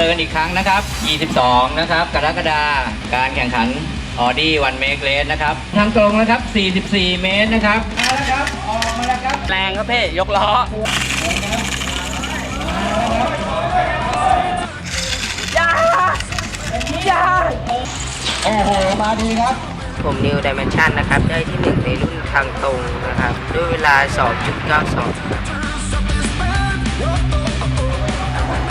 อกันอีกครั้งนะครับ 22 นะครับ กรกฎาคมการแข่งขันออดี้วันเมกเลสนะครับ ทางตรงนะครับ 44 เมตรนะครับ มาแล้วครับ ออกมาแล้วครับ แรงครับพี่ยกล้อโอ้โห มาดีครับ ผมนิวดิเมนชันนะครับ ได้ที่1ในรุ่นทางตรงนะครับ ด้วยเวลา 2.92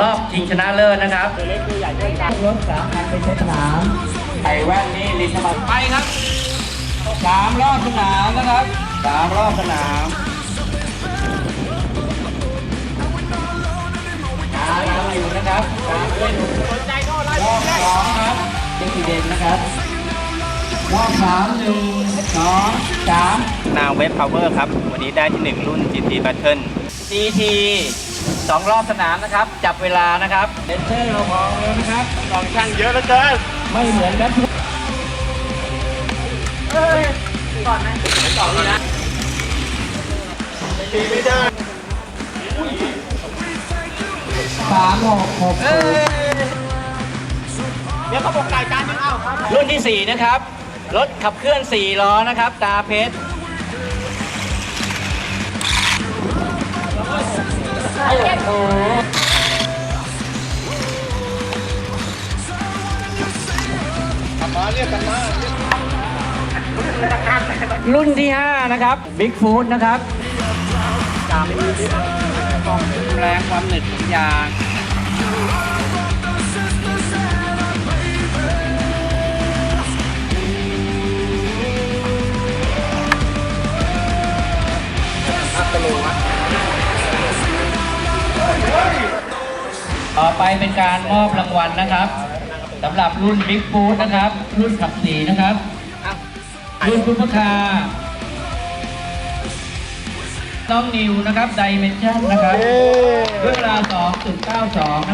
รอบชิงชนะเลิศนะครับรถสามคันไปเช็ดสนามไอ้แว่นนี่ลินธรรมไปครับสามรอบสนามนะครับสามรอบสนามหาทางอยู่นะครับตามด้วยรอบสองครับเด็กเด่นนะครับรอบ สามหนึ่งสองสามนาวเว็บพาวเวอร์ครับ วันนี้ได้ที่ 1 รุ่น GT Battle GT สองรอบสนามนะครับ จับเวลานะครับเดนเซอร์เราพองเลยนะครับกองช่างเยอะเหลือเกิน ไม่เหมือนกันทุกสามหกหกศูนย์เดี๋ยวเขาบอกรายการนึงเอารุ่นที่ 4 นะครับ รถขับเคลื่อน 4 ล้อนะครับ ตาเพชรโอ้โหรุ่นที่ 5 นะครับ Big Food นะครับแรงความหนึบของยาง ต่อไปเป็นการมอบรางวัลนะครับสำหรับรุ่น Big Food นะครับ รุ่นขับสีนะครับรุ่นคุณพคาน้องนิวนะครับ Dimension นะครับด้วยเวลา 2.92นะครับ